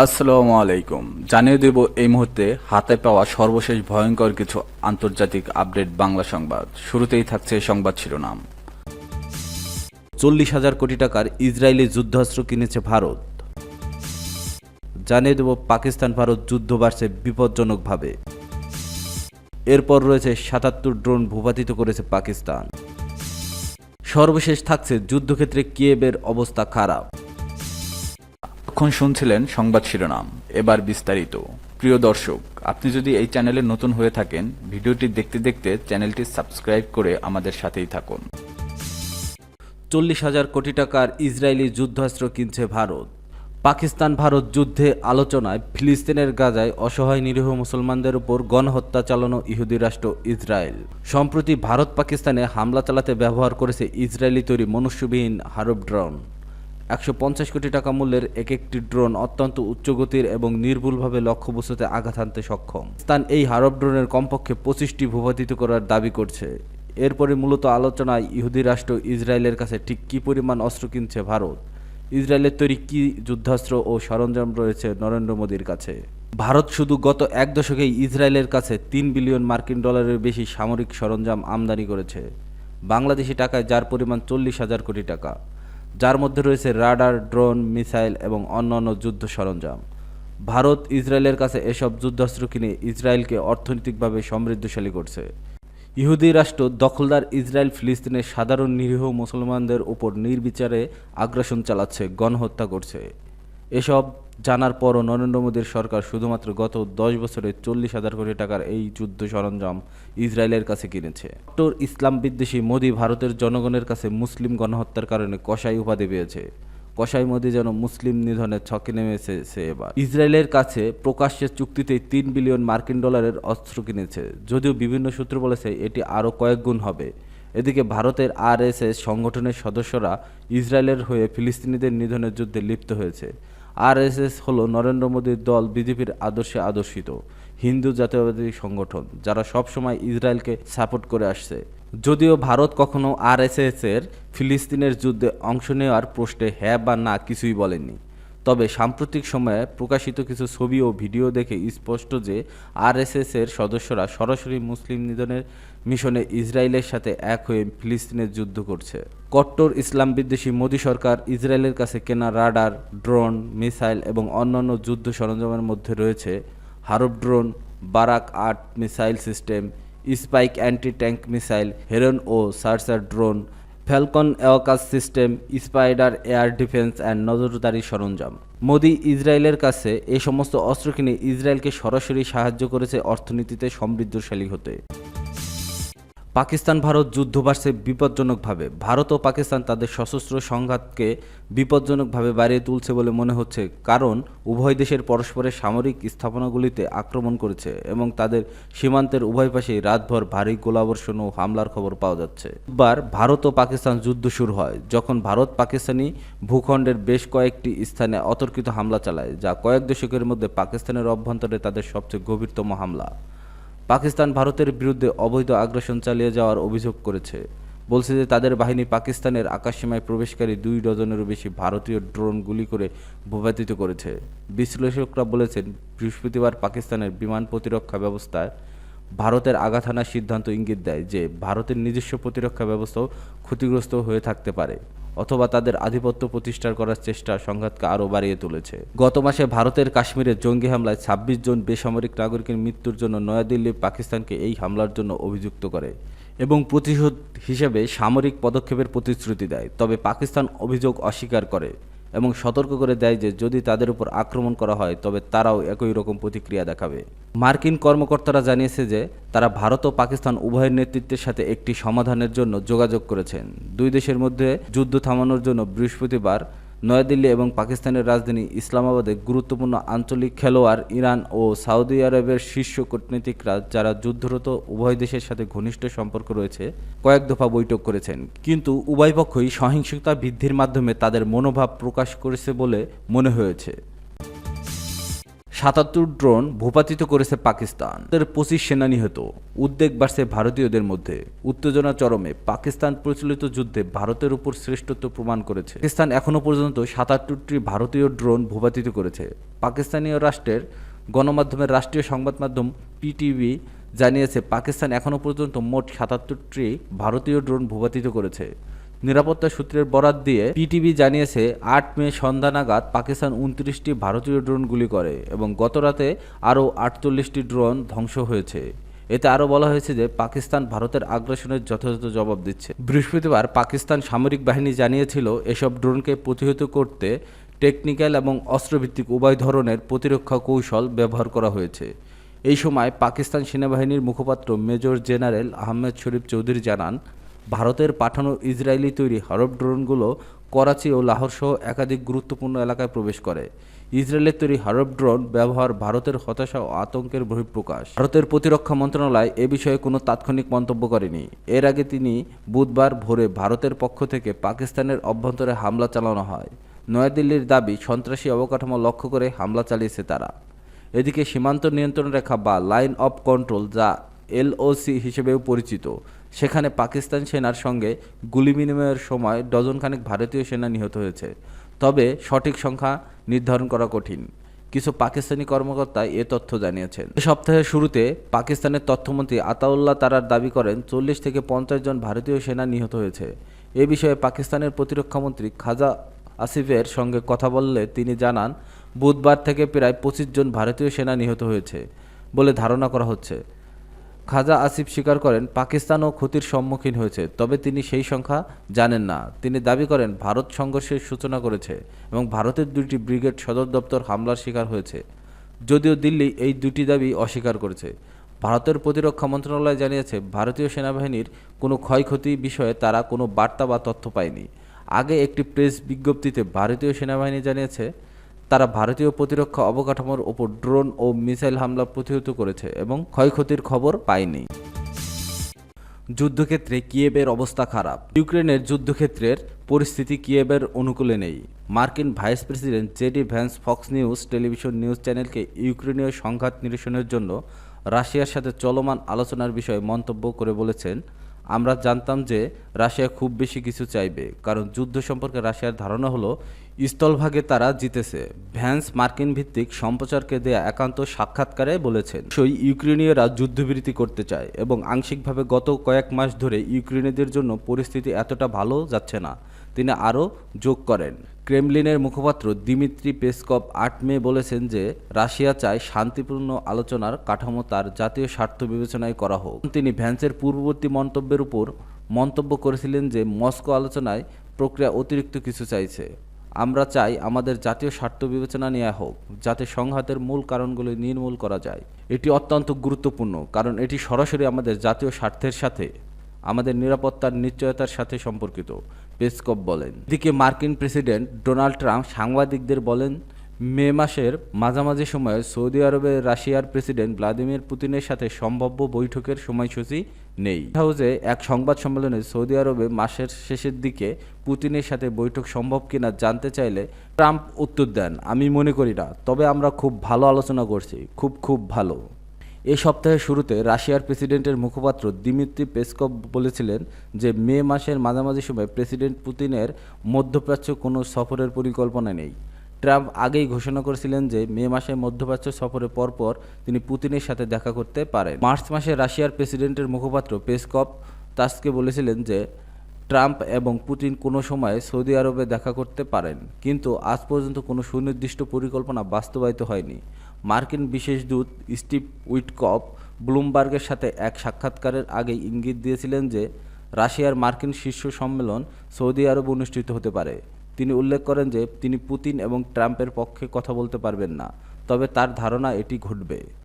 আসসালামু আলাইকুম। জানিয়ে দেব এই মুহূর্তে হাতে পাওয়া সর্বশেষ ভয়ঙ্কর কিছু আন্তর্জাতিক আপডেট বাংলা সংবাদ। শুরুতেই থাকছে সংবাদ শিরোনাম। চল্লিশ হাজার কোটি টাকার ইসরায়েলি যুদ্ধাস্ত্র কিনেছে ভারত। জানিয়ে দেব পাকিস্তান ভারত যুদ্ধ বাড়ছে বিপজ্জনকভাবে। এরপর রয়েছে সাতাত্তর ড্রোন ভূপাতিত করেছে পাকিস্তান। সর্বশেষ থাকছে যুদ্ধক্ষেত্রে কিয়েবের অবস্থা খারাপ। এখন শুনছিলেন সংবাদ শিরোনাম। এবার বিস্তারিত। প্রিয় দর্শক, আপনি যদি এই চ্যানেলে নতুন হয়ে থাকেন, ভিডিওটি দেখতে দেখতে চ্যানেলটি সাবস্ক্রাইব করে আমাদের সাথেই থাকুন। চল্লিশ হাজার কোটি টাকার ইসরায়েলি যুদ্ধাস্ত্র কিনছে ভারত। পাকিস্তান ভারত যুদ্ধে আলোচনায় ফিলিস্তিনের গাজায় অসহায় নিরীহ মুসলমানদের উপর গণহত্যা চালানো ইহুদি রাষ্ট্র ইসরায়েল। সম্প্রতি ভারত পাকিস্তানে হামলা চালাতে ব্যবহার করেছে ইসরায়েলি তৈরি মনুষ্যবিহীন হারব ড্রোন। একশো পঞ্চাশ কোটি টাকা মূল্যের এক একটি ড্রোন অত্যন্ত উচ্চগতির এবং নির্ভুলভাবে লক্ষ্যবস্তুতে আঘাত হানতে সক্ষম। স্থান এই হারব ড্রোনের কমপক্ষে পঁচিশটি ভূপাতিত করার দাবি করছে। এরপরে মূলত আলোচনায় ইহুদি রাষ্ট্র ইসরায়েলের কাছে ঠিক কী পরিমাণ অস্ত্র কিনছে ভারত? ইসরায়েলের তৈরি কী যুদ্ধাস্ত্র ও সরঞ্জাম রয়েছে নরেন্দ্র মোদীর কাছে? ভারত শুধু গত এক দশকেই ইসরায়েলের কাছে তিন বিলিয়ন মার্কিন ডলারের বেশি সামরিক সরঞ্জাম আমদানি করেছে। বাংলাদেশি টাকায় যার পরিমাণ চল্লিশ হাজার কোটি টাকা। যার মধ্যে রয়েছে রাডার, ড্রোন, মিসাইল এবং অন্যান্য যুদ্ধ সরঞ্জাম। ভারত ইসরায়েলের কাছে এসব যুদ্ধাস্ত্র কিনে ইসরায়েলকে অর্থনৈতিকভাবে সমৃদ্ধশালী করছে। ইহুদি রাষ্ট্র দখলদার ইসরায়েল ফিলিস্তিনের সাধারণ নিরীহ মুসলমানদের ওপর নির্বিচারে আগ্রাসন চালাচ্ছে, গণহত্যা করছে। এসব জানার পরও নরেন্দ্র মোদীর সরকার শুধুমাত্র গত দশ বছরে চল্লিশ হাজার কোটি টাকার এই যুদ্ধ সরঞ্জাম ইসরায়েলের কাছে কিনেছে। ডক্টর ইসলাম বিদ্বেষী মোদী ভারতের জনগণের কাছে মুসলিম গণহত্যার কারণে কসাই উপাধি পেয়েছে। কসাই মোদী যেন মুসলিম নিধনে ছকে নেমেছে সে এবার। ইসরায়েলের কাছে প্রকাশ্যে চুক্তিতে তিন বিলিয়ন মার্কিন ডলারের অস্ত্র কিনেছে। যদিও বিভিন্ন সূত্র বলেছে এটি আরও কয়েক গুণ হবে। এদিকে ভারতের আরএসএস সংগঠনের সদস্যরা ইসরায়েলের হয়ে ফিলিস্তিনিদের নিধনের যুদ্ধে লিপ্ত হয়েছে। আরএসএস হলো নরেন্দ্র মোদীর দল বিজেপির আদর্শে আদর্শিত, হিন্দু জাতীয়বাদী সংগঠন, যারা সবসময় ইসরায়েলকে সাপোর্ট করে আসছে। যদিও ভারত কখনো আরএসএস এর ফিলিস্তিনের যুদ্ধে অংশ নেওয়ার প্রশ্নে হ্যাঁ বা না কিছুই বলেনি তবে সাম্প্রতিক সময়ে প্রকাশিত কিছু ছবি ও ভিডিও দেখে স্পষ্ট যে আরএসএস এর সদস্যরা সরাসরি মুসলিম নিধনের মিশনে ইসরায়েলের সাথে এক হয়ে ফিলিস্তিনের যুদ্ধ করছে। কট্টর ইসলাম বিদ্বেষী মোদী সরকার ইসরায়েলের কাছে কেনা রাডার, ড্রোন, মিসাইল এবং অন্যান্য যুদ্ধ সরঞ্জামের মধ্যে রয়েছে হারব ড্রোন, বারাক আট missile system, Spike anti tank missile, Heron O Searcher drone Falcon অ্যাওকাস system, Spider air defence and নজরদারি সরঞ্জাম। মোদি ইসরায়েলের কাছে এ সমস্ত অস্ত্র কিনে ইসরায়েলকে সরাসরি সাহায্য করেছে অর্থনীতিতে সমৃদ্ধশালী হতে। পাকিস্তান ভারত যুদ্ধ বাড়ছে বিপজ্জনকভাবে। ভারত ও পাকিস্তান তাদের সশস্ত্র সংঘাতকে বিপজ্জনকভাবে বাড়িয়ে তুলছে বলে মনে হচ্ছে, কারণ উভয় দেশের পরস্পরের সামরিক স্থাপনাগুলিতে আক্রমণ করেছে এবং তাদের সীমান্তের উভয় পাশেই রাতভর ভারী গোলাবর্ষণ ও হামলার খবর পাওয়া যাচ্ছে। বার ভারত ও পাকিস্তান যুদ্ধ শুরু হয়, যখন ভারত পাকিস্তানি ভূখণ্ডের বেশ কয়েকটি স্থানে অতর্কিত হামলা চালায়, যা কয়েক দশকের মধ্যে পাকিস্তানের অভ্যন্তরে তাদের সবচেয়ে গভীরতম হামলা। পাকিস্তান ভারতের বিরুদ্ধে অবৈধ আগ্রাসন চালিয়ে যাওয়ার অভিযোগ করেছে। বলছে যে তাদের বাহিনী পাকিস্তানের আকাশসীমায় প্রবেশকারী দুই ডজনেরও বেশি ভারতীয় ড্রোন গুলি করে ভূপাতিত করেছে। বিশ্লেষকরা বলেছেন, বৃহস্পতিবার পাকিস্তানের বিমান প্রতিরক্ষা ব্যবস্থায় ভারতের আঘাত হানার সিদ্ধান্ত ইঙ্গিত দেয় যে, ভারতের নিজস্ব প্রতিরক্ষা ব্যবস্থাও ক্ষতিগ্রস্ত হয়ে থাকতে পারে। অথবা তাদের আধিপত্য প্রতিষ্ঠার করার চেষ্টা সংঘাতকে আরও বাড়িয়ে তুলেছে। গত মাসে ভারতের কাশ্মীরে জঙ্গি হামলায় ছাব্বিশ জন বেসামরিক নাগরিকের মৃত্যুর জন্য নয়াদিল্লি পাকিস্তানকে এই হামলার জন্য অভিযুক্ত করে এবং প্রতিশোধ হিসেবে সামরিক পদক্ষেপের প্রতিশ্রুতি দেয়। তবে পাকিস্তান অভিযোগ অস্বীকার করে। এবং সতর্ক করে দেয় যে যদি তাদের উপর আক্রমণ করা হয়, তবে তারাও একই রকম প্রতিক্রিয়া দেখাবে। মার্কিন কর্মকর্তারা জানিয়েছে যে, তারা ভারত ও পাকিস্তান উভয়ের নেতৃত্বের সাথে একটি সমাধানের জন্য যোগাযোগ করেছেন। দুই দেশের মধ্যে যুদ্ধ থামানোর জন্য বৃহস্পতিবার নয়াদিল্লি এবং পাকিস্তানের রাজধানী ইসলামাবাদে গুরুত্বপূর্ণ আঞ্চলিক খেলোয়াড় ইরান ও সৌদি আরবের শীর্ষ কূটনীতিকরা যারা যুদ্ধরত উভয় দেশের সাথে ঘনিষ্ঠ সম্পর্ক রয়েছে, কয়েক দফা বৈঠক করেছেন। কিন্তু উভয় পক্ষই সহিংসতা বৃদ্ধির মাধ্যমে তাদের মনোভাব প্রকাশ করেছে বলে মনে হয়েছে। সাতাত্তর ড্রোন ভূপাতিত করেছে পাকিস্তান। এর পঁচিশ সেনা নিহত উদ্বেগ বাড়ছে ভারতীয়দের মধ্যে। উত্তেজনা চরমে পাকিস্তান প্রচলিত যুদ্ধে ভারতের উপর শ্রেষ্ঠত্ব প্রমাণ করেছে। পাকিস্তান এখনও পর্যন্ত সাতাত্তরটি ভারতীয় ড্রোন ভূপাতিত করেছে। পাকিস্তানীয় রাষ্ট্রের গণমাধ্যমের রাষ্ট্রীয় সংবাদ মাধ্যম পিটিভি জানিয়েছে, পাকিস্তান এখনও পর্যন্ত মোট সাতাত্তরটি ভারতীয় ড্রোন ভূপাতিত করেছে। নিরাপত্তা সূত্রের বরাত দিয়ে পিটিভি জানিয়েছে, আট মে সন্ধ্যা নাগাদ পাকিস্তান উনত্রিশটি ভারতীয় ড্রোন গুলি করে এবং গত রাতে আরও আটচল্লিশটি ড্রোন ধ্বংস হয়েছে। এতে আরও বলা হয়েছে যে, পাকিস্তান ভারতের আগ্রাসনের যথাযথ জবাব দিচ্ছে। বৃহস্পতিবার পাকিস্তান সামরিক বাহিনী জানিয়েছিল, এসব ড্রোনকে প্রতিহত করতে টেকনিক্যাল এবং অস্ত্রভিত্তিক উভয় ধরনের প্রতিরক্ষা কৌশল ব্যবহার করা হয়েছে। এই সময় পাকিস্তান সেনাবাহিনীর মুখপাত্র মেজর জেনারেল আহমেদ শরীফ চৌধুরী জানান ভারতের পাঠানো ইসরায়েলি তৈরি হরব ড্রোনগুলো করাচি ও লাহোর সহ একাধিক গুরুত্বপূর্ণ এলাকায় প্রবেশ করে। ইসরায়েলের তৈরি হরব ড্রোন ব্যবহার ভারতের হতাশা ও আতঙ্কের বহিঃপ্রকাশ। ভারতের প্রতিরক্ষা মন্ত্রণালয় এ বিষয়ে কোনো তাৎক্ষণিক মন্তব্য করেনি। এর আগে তিনি বুধবার ভোরে ভারতের পক্ষ থেকে পাকিস্তানের অভ্যন্তরে হামলা চালানো হয়। নয়াদিল্লির দাবি, সন্ত্রাসী অবকাঠামো লক্ষ্য করে হামলা চালিয়েছে তারা। এদিকে সীমান্ত নিয়ন্ত্রণ রেখা বা লাইন অফ কন্ট্রোল, যা এলওসি হিসেবেও পরিচিত। সেখানে পাকিস্তান সেনার সঙ্গে গুলি বিনিময়ের সময় ডজনখানেক ভারতীয় সেনা নিহত হয়েছে। তবে সঠিক সংখ্যা নির্ধারণ করা কঠিন। কিছু পাকিস্তানি কর্মকর্তা এ তথ্য জানিয়েছেন। এ সপ্তাহের শুরুতে পাকিস্তানের তথ্যমন্ত্রী আতাউল্লাহ তারার দাবি করেন, চল্লিশ থেকে পঞ্চাশ জন ভারতীয় সেনা নিহত হয়েছে। এ বিষয়ে পাকিস্তানের প্রতিরক্ষামন্ত্রী খাজা আসিফের সঙ্গে কথা বললে তিনি জানান, বুধবার থেকে প্রায় পঁচিশ জন ভারতীয় সেনা নিহত হয়েছে বলে ধারণা করা হচ্ছে। খাজা আসিফ স্বীকার করেন, পাকিস্তানও ক্ষতির সম্মুখীন হয়েছে, তবে তিনি সেই সংখ্যা জানেন না। তিনি দাবি করেন, ভারত সংঘর্ষের সূচনা করেছে এবং ভারতের দুটি ব্রিগেড সদর দপ্তর হামলার শিকার হয়েছে। যদিও দিল্লি এই দুটি দাবি অস্বীকার করেছে। ভারতের প্রতিরক্ষা মন্ত্রণালয় জানিয়েছে, ভারতীয় সেনাবাহিনীর কোনো ক্ষয়ক্ষতি বিষয়ে তারা কোনো বার্তা বা তথ্য পায়নি। আগে একটি প্রেস বিজ্ঞপ্তিতে ভারতীয় সেনাবাহিনী জানিয়েছে তারা ভারতীয় প্রতিরক্ষা অবকাঠামোর ওপর ড্রোন ও মিসাইল হামলা প্রতিহত করেছে এবং ক্ষয়ক্ষতির খবর পায়নি। যুদ্ধক্ষেত্রে কিয়েবের অবস্থা খারাপ। ইউক্রেনের যুদ্ধক্ষেত্রের পরিস্থিতি কিয়েবের অনুকূলে নেই। মার্কিন vice president JD Vance, Fox News television news চ্যানেলকে ইউক্রেনীয় সংঘাত নিরসনের জন্য রাশিয়ার সাথে চলমান আলোচনার বিষয়ে মন্তব্য করে বলেছেন আমরা জানতাম যে রাশিয়া খুব বেশি কিছু চাইবে, কারণ যুদ্ধ সম্পর্কে রাশিয়ার ধারণা হলো স্থলভাগে তারা জিতেছে। ভ্যান্স মার্কিন ভিত্তিক সম্প্রচারকে দেয়া একান্ত সাক্ষাৎকারে বলেছেন, সেই ইউক্রেনীয়রা যুদ্ধবিরতি করতে চায় এবং আংশিকভাবে গত কয়েক মাস ধরে ইউক্রেনীয়দের জন্য পরিস্থিতি এতটা ভালো যাচ্ছে না। তিনি আরও যোগ করেন। ক্রেমলিনের মুখপাত্র দিমিত্রি পেসকপ আট মে বলেছেন যে রাশিয়া চায় শান্তিপূর্ণ আলোচনার কাঠামো তার জাতীয় স্বার্থ বিবেচনায় করা হোক। তিনি ভ্যান্সের পূর্ববর্তী মন্তব্যের উপর মন্তব্য করেছিলেন যে মস্কো আলোচনায় প্রক্রিয়া অতিরিক্ত কিছু চাইছে। আমরা চাই আমাদের জাতীয় স্বার্থ বিবেচনা নেওয়া হোক, যাতে সংঘাতের মূল কারণগুলি নির্মূল করা যায়। এটি অত্যন্ত গুরুত্বপূর্ণ, কারণ এটি সরাসরি আমাদের জাতীয় স্বার্থের সাথে, আমাদের নিরাপত্তার নিশ্চয়তার সাথে সম্পর্কিত। পেসকপ বলেন। এদিকে মার্কিন প্রেসিডেন্ট ডোনাল্ড ট্রাম্প সাংবাদিকদের বলেন, মে মাসের মাঝামাঝি সময়ে সৌদি আরবের রাশিয়ার প্রেসিডেন্ট ভ্লাদিমির পুতিনের সাথে সম্ভাব্য বৈঠকের সময়সূচি নেই। হাউসে এক সংবাদ সম্মেলনে সৌদি আরবে মাসের শেষের দিকে পুতিনের সাথে বৈঠক সম্ভব কিনা জানতে চাইলে ট্রাম্প উত্তর দেন, আমি মনে করি না, তবে আমরা খুব ভালো আলোচনা করছি, খুব খুব ভালো। এ সপ্তাহের শুরুতে রাশিয়ার প্রেসিডেন্টের মুখপাত্র দিমিত্রি পেসকভ বলেছিলেন যে মে মাসের মাঝামাঝি সময় প্রেসিডেন্ট পুতিনের মধ্যপ্রাচ্য কোনো সফরের পরিকল্পনা নেই। ট্রাম্প আগেই ঘোষণা করেছিলেন যে মে মাসে মধ্যপ্রাচ্য সফরের পরপর তিনি পুতিনের সাথে দেখা করতে পারেন। মার্চ মাসে রাশিয়ার প্রেসিডেন্টের মুখপাত্র পেসকপ তাসকে বলেছিলেন যে ট্রাম্প এবং পুতিন কোনো সময় সৌদি আরবে দেখা করতে পারেন, কিন্তু আজ পর্যন্ত কোনো সুনির্দিষ্ট পরিকল্পনা বাস্তবায়িত হয়নি। মার্কিন বিশেষ দূত স্টিভ উইটকপ ব্লুমবার্গের সাথে এক সাক্ষাৎকারের আগেই ইঙ্গিত দিয়েছিলেন যে রাশিয়ার মার্কিন শীর্ষ সম্মেলন সৌদি আরব অনুষ্ঠিত হতে পারে। তিনি উল্লেখ করেন যে তিনি পুতিন এবং ট্রাম্পের পক্ষে কথা বলতে পারবেন না, তবে তার ধারণা এটি ঘটবে।